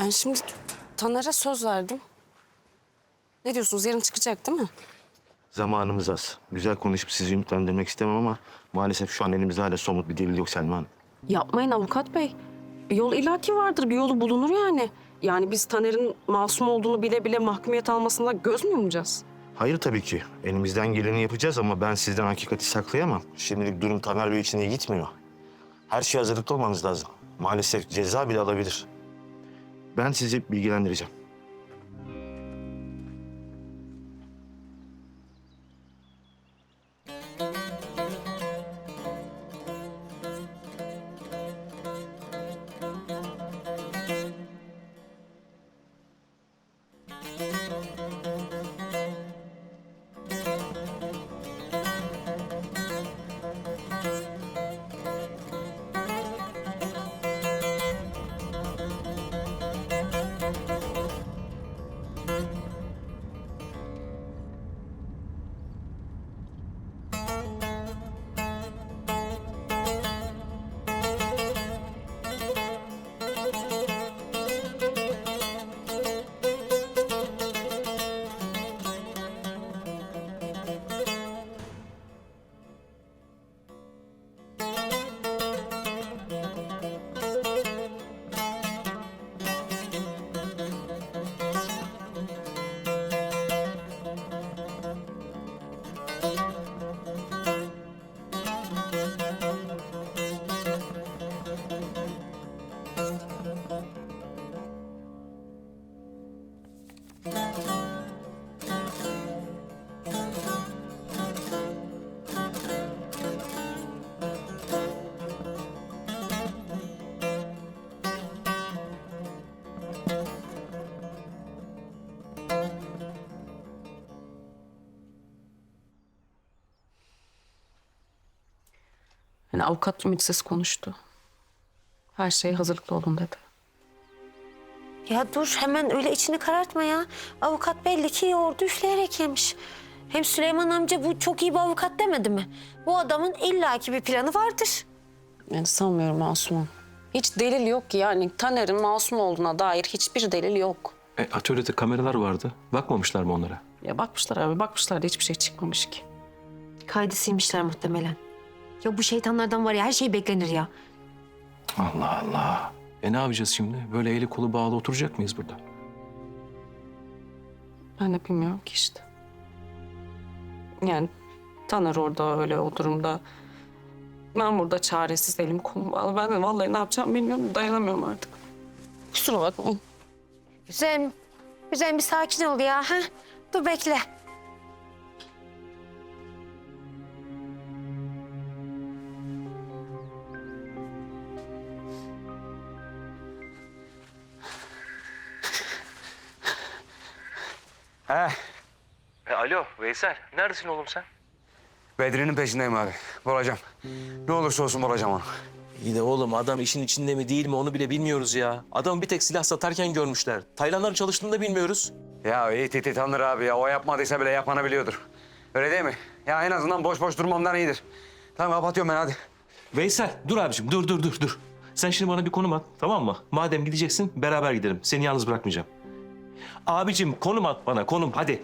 Ben şimdi Taner'e söz verdim. Ne diyorsunuz? Yarın çıkacak değil mi? Zamanımız az. Güzel konuşup sizi ümitlendirmek istemem ama maalesef şu an elimizde hala somut bir delil yok Selma Hanım. Yapmayın avukat bey. Bir yol illaki vardır. Bir yolu bulunur yani. Yani biz Taner'in masum olduğunu bile bile mahkumiyet almasına göz mü yumacağız? Hayır tabii ki. Elimizden geleni yapacağız ama ben sizden hakikati saklayamam. Şimdilik durum Tamer Bey için iyi gitmiyor. Her şeye hazırlıklı olmanız lazım. Maalesef ceza bile alabilir. Ben sizi bilgilendireceğim. Yani avukat ümitsiz konuştu. Her şeye hazırlıklı olun dedi. Ya dur hemen öyle içini karartma ya. Avukat belli ki yoğurdu üfleyerek yemiş. Hem Süleyman amca bu çok iyi bir avukat demedi mi? Bu adamın illaki bir planı vardır. Yani sanmıyorum masumum. Hiç delil yok ki yani Taner'in masum olduğuna dair hiçbir delil yok. E, atölyede kameralar vardı. Bakmamışlar mı onlara? Ya bakmışlar abi bakmışlar da hiçbir şey çıkmamış ki. Kaydı silmişler muhtemelen. Ya bu şeytanlardan var ya her şey beklenir ya. Allah Allah. E ne yapacağız şimdi? Böyle eli kolu bağlı oturacak mıyız burada? Ben de bilmiyorum ki işte. Yani Taner orada öyle o durumda. Ben burada çaresiz elim kolum bağlı. Ben de vallahi ne yapacağım bilmiyorum. Dayanamıyorum artık. Kusura bakmayın. Güzel, güzel bir sakin ol ya. Ha? Dur bekle. He, E, alo Veysel. Neredesin oğlum sen? Bedri'nin peşindeyim abi. Bulacağım. Ne olursa olsun bulacağım onu. İyi de oğlum adam işin içinde mi değil mi onu bile bilmiyoruz ya. Adamı bir tek silah satarken görmüşler. Taylanların çalıştığını da bilmiyoruz. Ya iyi titi tanır abi ya. O yapmadıysa bile yapanı biliyordur. Öyle değil mi? Ya en azından boş boş durmamdan iyidir. Tamam kapatıyorum ben hadi. Veysel dur abicim dur dur dur dur. Sen şimdi bana bir konum at tamam mı? Madem gideceksin beraber gidelim. Seni yalnız bırakmayacağım. Abicim konum at bana konum hadi.